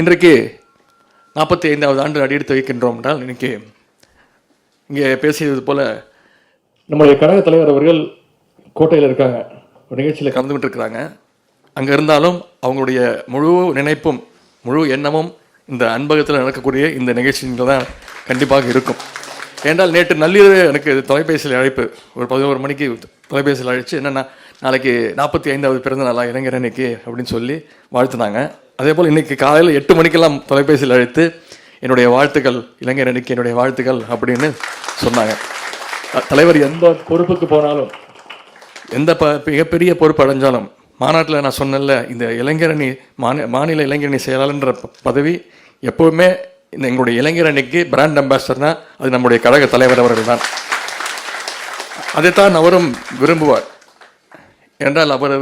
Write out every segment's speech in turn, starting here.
இன்றைக்கு நாற்பத்தி ஐந்தாவது ஆண்டு அடியெடுத்து வைக்கின்றோம் என்றால் இன்னைக்கு இங்கே பேசியது போல நம்முடைய கழக தலைவர் அவர்கள் கோட்டையில் இருக்காங்க. ஒரு நிகழ்ச்சியில் கலந்துகிட்டு இருக்கிறாங்க அங்கே இருந்தாலும் அவங்களுடைய முழு நினைப்பும் முழு எண்ணமும் இந்த அன்பகத்தில் நடக்கக்கூடிய இந்த நிகழ்ச்சியில் தான் கண்டிப்பாக இருக்கும். ஏன்றால் நேற்று நள்ளிரவு எனக்கு தொலைபேசியில் அழைப்பு. ஒரு பதினோரு மணிக்கு தொலைபேசியில் அழைச்சு என்னென்னா நாளைக்கு நாற்பத்தி ஐந்தாவது பிறந்த நாளா இளைஞர் அன்னைக்கு அப்படின்னு சொல்லி வாழ்த்துனாங்க. அதே போல் இன்னைக்கு காலையில் எட்டு மணிக்கெல்லாம் தொலைபேசியில் அழைத்து என்னுடைய வாழ்த்துக்கள் இளைஞர் அன்னைக்கு என்னுடைய வாழ்த்துக்கள் அப்படின்னு சொன்னாங்க. தலைவர் எந்த பொறுப்புக்கு போனாலும். எந்த ப மிகப்பெரிய பொறுப்பு அடைஞ்சாலும் மாநாட்டில் நான் சொன்னேன்ல இந்த இளைஞரணி மாநில மாநில இளைஞரணி செயலாளர்ன்ற பதவி எப்போவுமே இந்த எங்களுடைய இளைஞர் அணிக்கு பிராண்ட் அம்பாசிடர்னா அது நம்முடைய கழக தலைவர் அவர்கள் தான் அதைத்தான் அவரும் விரும்புவார். என்றால் அவர்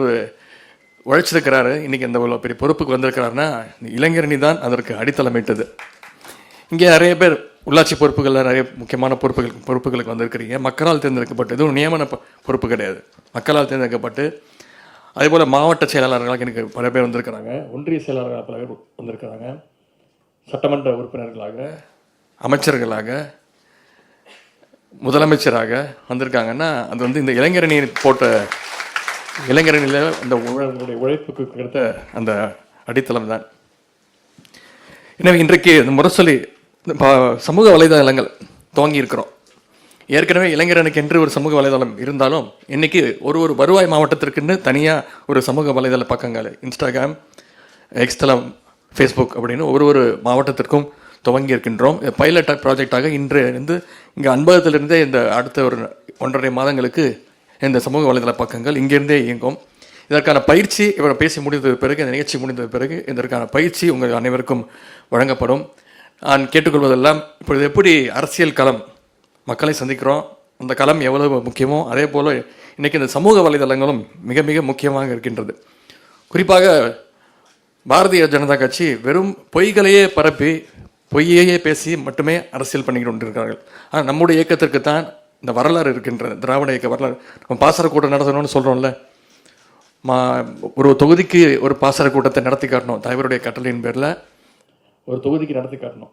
உழைச்சிருக்கிறாரு. இன்றைக்கி இந்த இவ்வளோ பெரிய பொறுப்புக்கு வந்திருக்கிறாருன்னா இந்த இளைஞரணி தான் அதற்கு அடித்தளமிட்டது. இங்கே நிறைய பேர் உள்ளாட்சி பொறுப்புகளில் நிறைய முக்கியமான பொறுப்புகள் பொறுப்புகளுக்கு வந்திருக்கிறீங்க. மக்களால் தேர்ந்தெடுக்கப்பட்டு இதுவும் நியமன பொறுப்பு கிடையாது. மக்களால் தேர்ந்தெடுக்கப்பட்டு அதே போல் மாவட்ட செயலாளர்களாக எனக்கு பல பேர் வந்திருக்கிறாங்க. ஒன்றிய செயலாளர்களாக பல பேர் வந்திருக்கிறாங்க. சட்டமன்ற உறுப்பினர்களாக அமைச்சர்களாக முதலமைச்சராக வந்திருக்காங்கன்னா அது வந்து இந்த இளைஞரணியின் போட்ட இளைஞர்களில் அந்த உழ- உங்களுடைய உழைப்புக்கு கிடைத்த அந்த அடித்தளம் தான். எனவே இன்றைக்கு இந்த முரசொலி இந்த ப- சமூக வலைதளங்கள் துவங்கி இருக்கிறோம். ஏற்கனவே இளைஞரனுக்கு என்று ஒரு சமூக வலைதளம் இருந்தாலும் இன்றைக்கி ஒரு ஒரு வருவாய் மாவட்டத்திற்குன்னு தனியாக ஒரு சமூக வலைதள பக்கங்கள் இன்ஸ்டாகிராம் எக்ஸ்தலம் ஃபேஸ்புக் அப்படின்னு ஒரு ஒரு மாவட்டத்திற்கும் துவங்கி இருக்கின்றோம். பைலட் ப்ராஜெக்டாக இன்று இருந்து இங்கே அன்பகத்திலிருந்தே இந்த அடுத்த ஒரு ஒன்றரை மாதங்களுக்கு இந்த சமூக வலைதள பக்கங்கள் இங்கிருந்தே இயங்கும். இதற்கான பயிற்சி இவர் பேசி முடிந்த பிறகு இந்த நிகழ்ச்சி முடிந்த பிறகு இதற்கான பயிற்சி உங்கள் அனைவருக்கும் வழங்கப்படும். நான் கேட்டுக்கொள்வதெல்லாம் இப்பொழுது எப்படி அரசியல் களம் மக்களை சந்திக்கிறோம் அந்த களம் எவ்வளவு முக்கியமோ அதே போல் இன்றைக்கி இந்த சமூக வலைதளங்களும் மிக மிக முக்கியமாக இருக்கின்றது. குறிப்பாக பாரதிய ஜனதா கட்சி வெறும் பொய்களையே பரப்பி பொய்யையே பேசி மட்டுமே அரசியல் பண்ணிக்கிட்டு கொண்டிருக்கிறார்கள் ஆனால் நம்முடைய இயக்கத்திற்கு தான் இந்த வரலாறு இருக்கின்ற திராவிட இயக்க வரலாறு. நம்ம பாசர கூட்டம் நடத்தணும்னு சொல்கிறோம்ல மா ஒரு தொகுதிக்கு ஒரு பாசர கூட்டத்தை நடத்தி காட்டணும். தலைவருடைய கட்டளையின் பேரில் ஒரு தொகுதிக்கு நடத்தி காட்டணும்.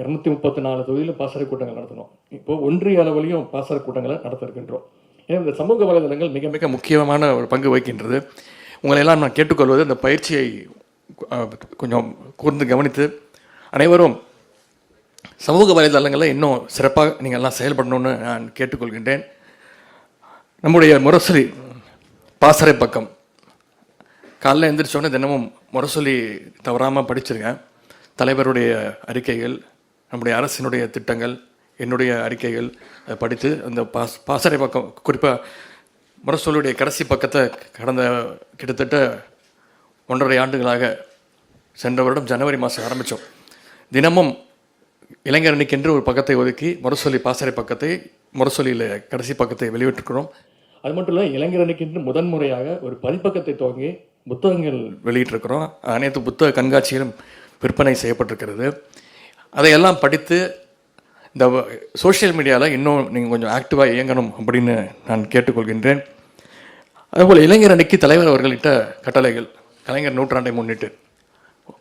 இரநூத்தி முப்பத்தி நாலு தொகுதியில் பாசறை கூட்டங்கள் நடத்தணும். இப்போது ஒன்றிய அளவிலையும் பாசறை கூட்டங்களை நடத்த இருக்கின்றோம். ஏன்னா இந்த சமூக வலைதளங்கள் மிக மிக முக்கியமான ஒரு பங்கு வகிக்கின்றது. உங்களை எல்லாம் நான் கேட்டுக்கொள்வது இந்த பயிற்சியை கொஞ்சம் கூர்ந்து கவனித்து அனைவரும் சமூக வலைதளங்களில் இன்னும் சிறப்பாக நீங்கள் எல்லாம் செயல்படணும்னு நான் கேட்டுக்கொள்கின்றேன். நம்முடைய முரசொலி பாசறை பக்கம். காலைல எழுந்திரிச்சோன்னே தினமும் முரசொலி தவறாமல் படிச்சிருக்கேன். தலைவருடைய அறிக்கைகள் நம்முடைய அரசினுடைய திட்டங்கள் என்னுடைய அறிக்கைகள் அதை படித்து அந்த பாஸ் பாசறை பக்கம் குறிப்பாக முரசொலியுடைய கடைசி பக்கத்தை கடந்த கிட்டத்தட்ட ஒன்றரை ஆண்டுகளாக சென்ற வருடம் ஜனவரி மாதம் ஆரம்பித்தோம். தினமும் இளைஞரணிக்கென்று ஒரு பக்கத்தை ஒதுக்கி முரசொலி பாசறை பக்கத்தை முரசொலியில் கடைசி பக்கத்தை வெளியிட்டிருக்கிறோம். அது மட்டும் இல்லை இளைஞரணிக்கென்று முதன்முறையாக ஒரு பதிப்பக்கத்தை துவங்கி புத்தகங்கள் வெளியிட்டிருக்கிறோம். அனைத்து புத்தக கண்காட்சிகளும் விற்பனை செய்யப்பட்டிருக்கிறது. அதையெல்லாம் படித்து இந்த சோஷியல் மீடியாவில் இன்னும் நீங்கள் கொஞ்சம் ஆக்டிவாக இயங்கணும் அப்படின்னு நான் கேட்டுக்கொள்கின்றேன். அதுபோல் இளைஞர் அணிக்கு தலைவர் அவர்களிட்ட கட்டளைகள் கலைஞர் நூற்றாண்டை முன்னிட்டு.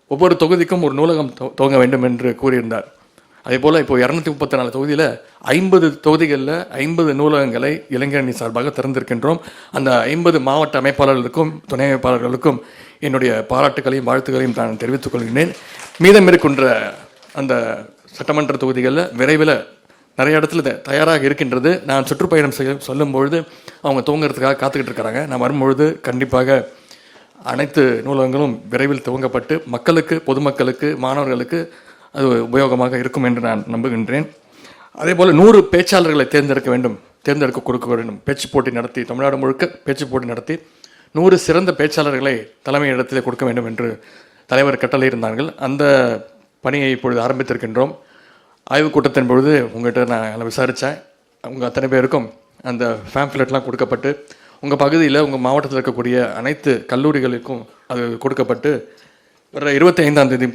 ஒவ்வொரு தொகுதிக்கும் ஒரு நூலகம் துவ- துவங்க வேண்டும் என்று கூறியிருந்தார். அதே போல் இப்போ இரநூத்தி முப்பத்தி நாலு தொகுதியில் ஐம்பது தொகுதிகளில் ஐம்பது நூலகங்களை இளைஞரணி சார்பாக திறந்திருக்கின்றோம். அந்த ஐம்பது மாவட்ட அமைப்பாளர்களுக்கும் துணை அமைப்பாளர்களுக்கும் என்னுடைய பாராட்டுகளையும் வாழ்த்துக்களையும் நான் தெரிவித்துக் கொள்கிறேன் மீதம் இருக்கின்ற அந்த சட்டமன்ற தொகுதிகளில் விரைவில் நிறைய இடத்துல தயாராக இருக்கின்றது. நான் சுற்றுப்பயணம் செய்ய சொல்லும்பொழுது அவங்க தூங்குறதுக்காக காத்துக்கிட்டு இருக்கிறாங்க நான் வரும்பொழுது கண்டிப்பாக அனைத்து நூலகங்களும் விரைவில் துவங்கப்பட்டு மக்களுக்கு பொதுமக்களுக்கு மாணவர்களுக்கு அது உபயோகமாக இருக்கும் என்று நான் நம்புகின்றேன். அதே போல் நூறு பேச்சாளர்களை தேர்ந்தெடுக்க வேண்டும் தேர்ந்தெடுக்க கொடுக்க வேண்டும். பேச்சு போட்டி நடத்தி தமிழ்நாடு முழுக்க பேச்சு போட்டி நடத்தி நூறு சிறந்த பேச்சாளர்களை தலைமை இடத்திலே கொடுக்க வேண்டும் என்று தலைவர் கட்டளை இருந்தார்கள். அந்த பணியை இப்பொழுது ஆரம்பித்திருக்கின்றோம். ஆய்வுக் கூட்டத்தின் பொழுது உங்கள்கிட்ட நான் விசாரித்தேன் உங்கள் அத்தனை பேருக்கும் அந்த ஃபேம்ப்லெட்லாம் கொடுக்கப்பட்டு உங்கள் பகுதியில் உங்கள் மாவட்டத்தில் இருக்கக்கூடிய அனைத்து கல்லூரிகளுக்கும் அது கொடுக்கப்பட்டு வர இருபத்தி ஐந்தாம் தேதி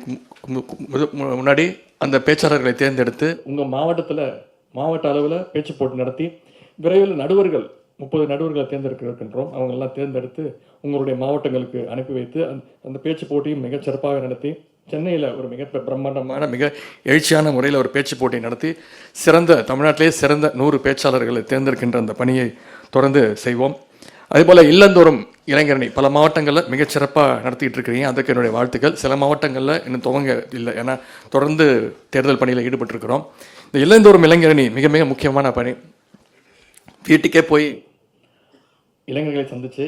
முன்னாடி அந்த பேச்சாளர்களை தேர்ந்தெடுத்து உங்கள் மாவட்டத்தில் மாவட்ட அளவில் பேச்சு போட்டி நடத்தி விரைவில் நடுவர்கள் முப்பது நடுவர்களை தேர்ந்தெடுக்க இருக்கின்றோம் தேர்ந்தெடுத்து உங்களுடைய மாவட்டங்களுக்கு அனுப்பி வைத்து அந்த அந்த பேச்சு போட்டியும் மிகச் சிறப்பாக நடத்தி சென்னையில் ஒரு மிக பிரம்மாண்டமான மிக எழுச்சியான முறையில் ஒரு பேச்சு போட்டி நடத்தி சிறந்த தமிழ்நாட்டிலே சிறந்த நூறு பேச்சாளர்களை தேர்ந்தெடுக்கின்ற அந்த பணியை தொடர்ந்து செய்வோம். அதேபோல் இல்லந்தோறும் இளைஞரணி பல மாவட்டங்களில் மிகச்சிறப்பாக நடத்திட்டு இருக்கிறீங்க. அதுக்கு என்னுடைய வாழ்த்துக்கள். சில மாவட்டங்களில் இன்னும் துவங்க இல்லை. ஏன்னா தொடர்ந்து தேர்தல் பணியில் ஈடுபட்டிருக்கிறோம். இந்த இல்லந்தோறும் இளைஞரணி மிக மிக முக்கியமான பணி. வீட்டுக்கே போய் இளைஞர்களை சந்தித்து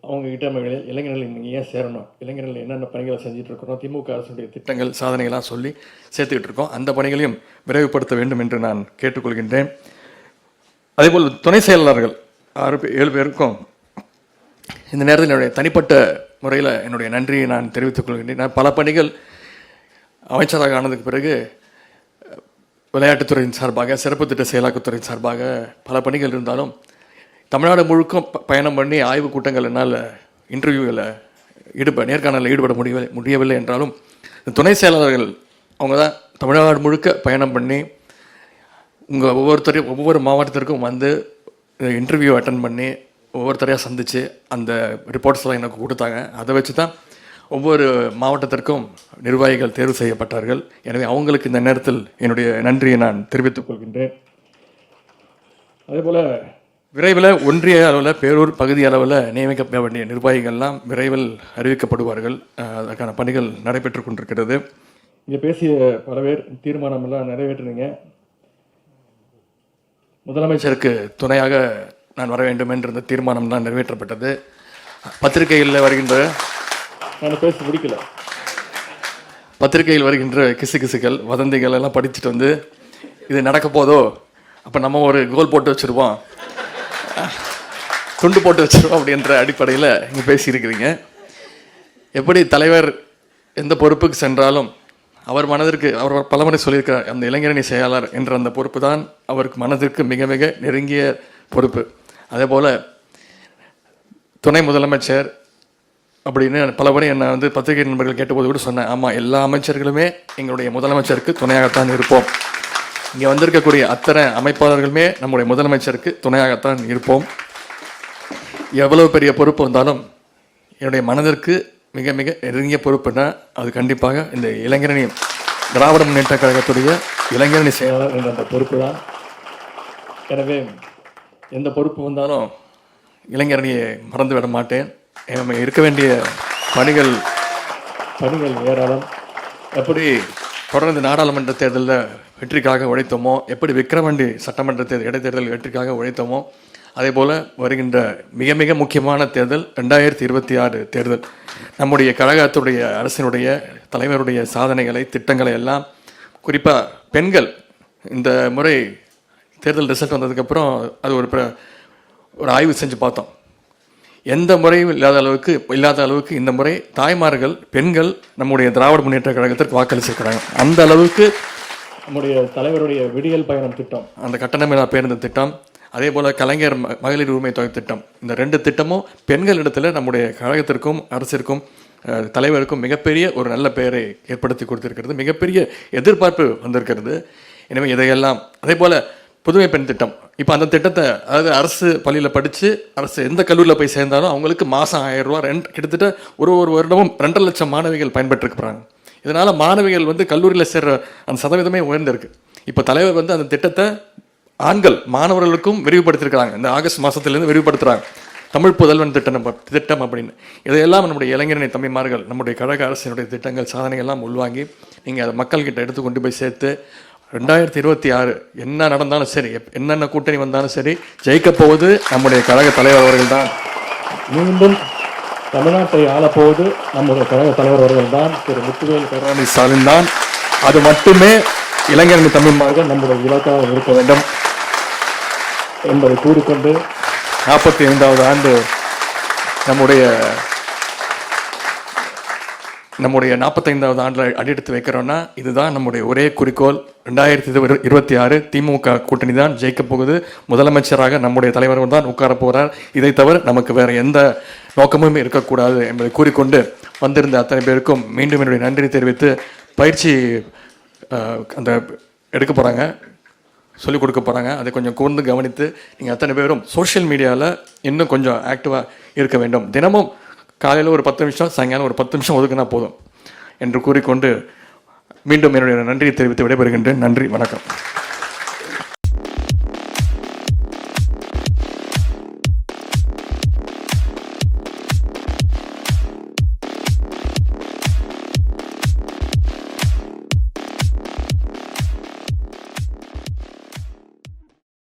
அவங்க கிட்ட இளைஞர்கள் நீங்கள் ஏன் சேரணும்? இளைஞர்கள் என்னென்ன பணிகளை செஞ்சுட்டு இருக்கிறோம்? திமுக அரசுடைய திட்டங்கள் சாதனைகளாக சொல்லி சேர்த்துக்கிட்டு இருக்கோம். அந்த பணிகளையும் விரைவுபடுத்த வேண்டும் என்று நான் கேட்டுக்கொள்கின்றேன். அதேபோல் துணை செயலாளர்கள் ஆறு பேர் ஏழு பேருக்கும் இந்த நேரத்தில் என்னுடைய தனிப்பட்ட முறையில் என்னுடைய நன்றியை நான் தெரிவித்துக் கொள்கின்றேன். நான் பல பணிகள் அமைச்சராக ஆனதுக்கு பிறகு விளையாட்டுத்துறையின் சார்பாக சிறப்பு திட்ட செயலாக்கத்துறையின் சார்பாக பல பணிகள் இருந்தாலும் தமிழ்நாடு முழுக்கும் பயணம் பண்ணி ஆய்வுக் கூட்டங்கள் என்னால் இன்டர்வியூவில் ஈடுபட நேர்காணலில் ஈடுபட முடியவில்லை முடியவில்லை என்றாலும் துணை செயலாளர்கள் அவங்க தான் தமிழ்நாடு முழுக்க பயணம் பண்ணி உங்கள் ஒவ்வொருத்தரையும் ஒவ்வொரு மாவட்டத்திற்கும் வந்து இன்டர்வியூ அட்டன் பண்ணி ஒவ்வொருத்தரையாக சந்தித்து அந்த ரிப்போர்ட்ஸ்லாம் எனக்கு கொடுத்தாங்க. அதை வச்சு தான் ஒவ்வொரு மாவட்டத்திற்கும் நிர்வாகிகள் தேர்வு செய்யப்பட்டார்கள். எனவே அவங்களுக்கு இந்த நேரத்தில் என்னுடைய நன்றியை நான் தெரிவித்துக் கொள்கின்றேன். அதேபோல் விரைவில் ஒன்றிய அளவில் பேரூர் பகுதி அளவில் நியமிக்கப்பட வேண்டிய நிர்வாகிகள்லாம் விரைவில் அறிவிக்கப்படுவார்கள். அதற்கான பணிகள் நடைபெற்று கொண்டிருக்கிறது. இங்கே பேசிய பல பேர் தீர்மானமெல்லாம் நிறைவேற்றினீங்க. முதலமைச்சருக்கு துணையாக நான் வர வேண்டும் என்ற தீர்மானம் தான் நிறைவேற்றப்பட்டது. பத்திரிகைகளில் வருகின்ற நான் பேச முடிக்கல. பத்திரிகையில் வருகின்ற கிசுகிசுகள் வதந்திகள் எல்லாம் படிச்சுட்டு வந்து இது நடக்க போதோ? அப்போ நம்ம ஒரு கோல் போட்டு வச்சுருவோம். துண்டு போட்டு வச்சிருவோம் அப்படின்ற அடிப்படையில் இங்கே பேசியிருக்கிறீங்க. எப்படி தலைவர் எந்த பொறுப்புக்கு சென்றாலும் அவர் மனதிற்கு அவர் பலமுறை சொல்லியிருக்கிறார் அந்த இளைஞரணி செயலாளர் என்ற அந்த பொறுப்பு தான் அவருக்கு மனதிற்கு மிக மிக நெருங்கிய பொறுப்பு. அதே போல் துணை முதலமைச்சர் அப்படின்னு பல முறை என்னை வந்து பத்திரிகை நண்பர்கள் கேட்டபோது கூட சொன்னேன் ஆமாம் எல்லா அமைச்சர்களுமே எங்களுடைய முதலமைச்சருக்கு துணையாகத்தான் இருப்போம். இங்கே வந்திருக்கக்கூடிய அத்தனை அமைப்பாளர்களுமே நம்முடைய முதலமைச்சருக்கு துணையாகத்தான் இருப்போம். எவ்வளவு பெரிய பொறுப்பு வந்தாலும் என்னுடைய மனதிற்கு மிக மிக நெருங்கிய பொறுப்புனா அது கண்டிப்பாக இந்த இளைஞரணி திராவிட முன்னேற்ற கழகத்துடைய இளைஞரணி செயலாளர் என்ற அந்த பொறுப்பு தான் எனவே எந்த பொறுப்பு வந்தாலும் இளைஞரணியை மறந்து விட மாட்டேன். நம்ம இருக்க வேண்டிய பணிகள் பணிகள் ஏராளம். எப்படி தொடர்ந்து நாடாளுமன்ற தேர்தலில் வெற்றிக்காக உழைத்தோமோ எப்படி விக்கிரவாண்டி சட்டமன்ற தேர்தல் இடைத்தேர்தல் வெற்றிக்காக உழைத்தோமோ அதே போல் வருகின்ற மிக மிக முக்கியமான தேர்தல் ரெண்டாயிரத்தி இருபத்தி ஆறு தேர்தல். நம்முடைய கழகத்துடைய அரசினுடைய தலைவருடைய சாதனைகளை திட்டங்களை எல்லாம் குறிப்பாக பெண்கள் இந்த முறை தேர்தல் ரிசல்ட் வந்ததுக்கப்புறம் அது ஒரு ஒரு ஆய்வு செஞ்சு பார்த்தோம். எந்த முறையும் இல்லாத அளவுக்கு இல்லாத அளவுக்கு இந்த முறை தாய்மார்கள் பெண்கள் நம்முடைய திராவிட முன்னேற்ற கழகத்திற்கு வாக்களிச்சிருக்கிறாங்க. அந்த அளவுக்கு நம்முடைய தலைவருடைய விடியல் பயணம் திட்டம் அந்த கட்டணமில்லா பேருந்து திட்டம் அதே போல் கலைஞர் ம- மகளிர் உரிமை தொகை திட்டம். இந்த ரெண்டு திட்டமும் பெண்களிடத்தில் நம்முடைய கழகத்திற்கும் அரசிற்கும் தலைவருக்கும் மிகப்பெரிய ஒரு நல்ல பெயரை ஏற்படுத்தி கொடுத்திருக்கிறது. மிகப்பெரிய எதிர்பார்ப்பு வந்திருக்கிறது. எனவே இதையெல்லாம் அதே போல் புதுமை பெண் திட்டம். இப்போ அந்த திட்டத்தை அதாவது அரசு பள்ளியில் படித்து அரசு எந்த கல்லூரியில் போய் சேர்ந்தாலும் அவங்களுக்கு மாதம் ஆயிரம் ரூபா ரெண்ட் கிட்டத்தட்ட ஒரு ஒரு வருடமும் ரெண்டரை லட்சம் மாணவிகள் பயன்பெற்றிருக்கிறாங்க. இதனால் மாணவிகள் வந்து கல்லூரியில் சேர்கிற அந்த சதவீதமே உயர்ந்திருக்கு. இப்போ தலைவர் வந்து அந்த திட்டத்தை ஆண்கள் மாணவர்களுக்கும் விரிவுபடுத்திருக்கிறாங்க இந்த ஆகஸ்ட் மாதத்துலேருந்து விரிவுபடுத்துகிறாங்க தமிழ் புதல்வன் திட்டம் திட்டம் அப்படின்னு. இதையெல்லாம் நம்முடைய இளைஞரணி தம்பிமார்கள் நம்முடைய கழக அரசினுடைய திட்டங்கள் சாதனைகள்லாம் உள்வாங்கி நீங்கள் அதை மக்கள்கிட்ட எடுத்து கொண்டு போய் சேர்த்து ரெண்டாயிரத்தி இருபத்தி ஆறு என்ன நடந்தாலும் சரி எப்- என்னென்ன கூட்டணி வந்தாலும் சரி ஜெயிக்கப் போவது நம்முடைய கழக தலைவர் அவர்கள் தான் மீண்டும் தமிழ்நாட்டை ஆளப்போவது நம்முடைய கழக தலைவர் அவர்கள் தான் திரு முத்துவேல் கருணாநிதி ஸ்டாலின் தான் அது மட்டுமே இளைஞரணி தமிழ்மார்கள் நம்முடைய இலக்காக இருக்க வேண்டும். என்பதை கூறிக்கொண்டு நாற்பத்தி ஐந்தாவது ஆண்டு நம்முடைய நம்முடைய நாற்பத்தைந்தாவது ஆண்டில் அடியெடுத்து வைக்கிறோன்னா இதுதான் நம்முடைய ஒரே குறிக்கோள். ரெண்டாயிரத்தி இருபத்தி ஆறு திமுக கூட்டணி தான் ஜெயிக்க போகுது. முதலமைச்சராக நம்முடைய தலைவர் தான் உட்கார போகிறார் இதை தவிர நமக்கு வேறு எந்த நோக்கமும் இருக்கக்கூடாது என்பதை கூறிக்கொண்டு வந்திருந்த அத்தனை பேருக்கும் மீண்டும் என்னுடைய நன்றி தெரிவித்து பயிற்சி அந்த எடுக்க போகிறாங்க சொல்லிக் கொடுக்க போகிறாங்க அதை கொஞ்சம் கூர்ந்து கவனித்து நீங்கள் அத்தனை பேரும் சோஷியல் மீடியாவில் இன்னும் கொஞ்சம் ஆக்டிவாக இருக்க வேண்டும். தினமும் காலையில் ஒரு பத்து நிமிஷம் சாயங்காலம் ஒரு பத்து நிமிஷம் ஒதுக்குனா போதும் என்று கூறிக்கொண்டு மீண்டும் என்னுடைய நன்றியை தெரிவித்து விடைபெறுகின்றேன். நன்றி வணக்கம்.